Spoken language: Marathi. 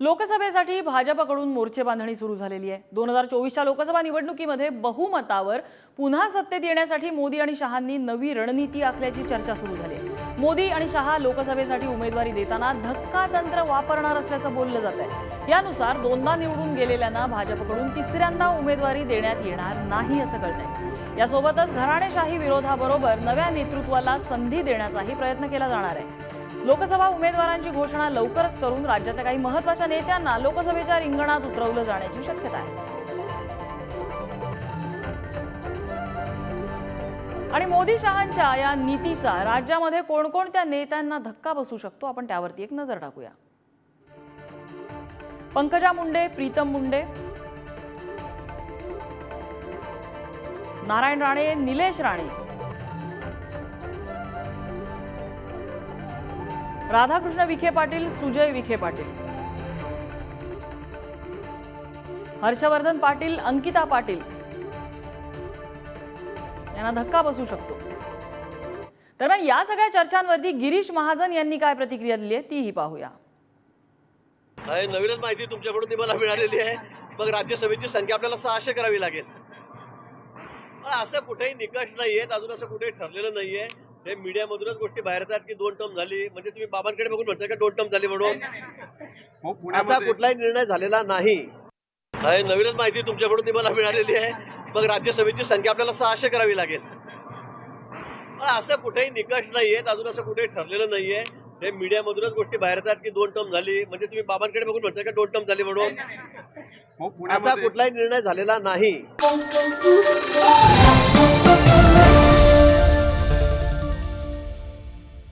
लोकसभेसाठी भाजपकडून मोर्चे बांधणी सुरू झालेली आहे. दोन हजार चोवीसच्या लोकसभा निवडणुकीमध्ये बहुमतावर पुन्हा सत्तेत येण्यासाठी मोदी आणि शहांनी नवी रणनीती आखल्याची चर्चा सुरू झाली. आहे मोदी आणि शहा लोकसभेसाठी उमेदवारी देताना धक्का तंत्र वापरणार असल्याचं बोललं जात आहे. यानुसार दोनदा निवडून गेलेल्यांना भाजपकडून तिसऱ्यांदा उमेदवारी देण्यात येणार नाही असं कळतंय. यासोबतच घराणेशाही विरोधाबरोबर नव्या नेतृत्वाला संधी देण्याचाही प्रयत्न केला जाणार आहे. लोकसभा उमेदवारांची घोषणा लवकरच करून राज्यातल्या काही महत्त्वाच्या नेत्यांना लोकसभेच्या रिंगणात उतरवलं जाण्याची शक्यता आहे. आणि मोदी शहांच्या या नीतीचा राज्यामध्ये कोणकोणत्या नेत्यांना धक्का बसू शकतो? आपण त्यावरती एक नजर टाकूया. पंकजा मुंडे प्रीतम मुंडे नारायण राणे निलेश राणे राधाकृष्ण विखे पाटील सुजय विखे पाटील. हर्षवर्धन पाटील अंकिता पाटील. यांना धक्का बसू शकतो. दरम्यान या सगळ्या चर्चांवरती गिरीश महाजन यांनी काय प्रतिक्रिया दिली आहे तीही पाहूया. नवीनच माहिती तुमच्याकडून ती मला मिळालेली आहे. मग राज्यसभेची संख्या आपल्याला सहाशे करावी लागेल. पण असं कुठेही निकष नाहीयेत अजून असं कुठेही ठरलेलं नाहीये. हे मीडियामधूनच गोष्टी बाहेर येतात की दोन टर्म झाली. म्हणजे तुम्ही बाबांकडे बघून म्हणताय का दोन टर्म झाली म्हणून? हो असा कुठलाही निर्णय झालेला नाही. नवीनच माहिती तुमच्याकडून ती मला मिळालेली आहे. मग राज्यसभेची संख्या आपल्याला सहाशे करावी लागेल. पण असं कुठेही निकष नाहीयेत अजून असं कुठेही ठरलेलं नाहीये. हे मीडियामधूनच गोष्टी बाहेर येतात की दोन टर्म झाली. म्हणजे तुम्ही बाबांकडे बघून म्हणताय का दोन टर्म झाली म्हणून? हो असा कुठलाही निर्णय झालेला नाही.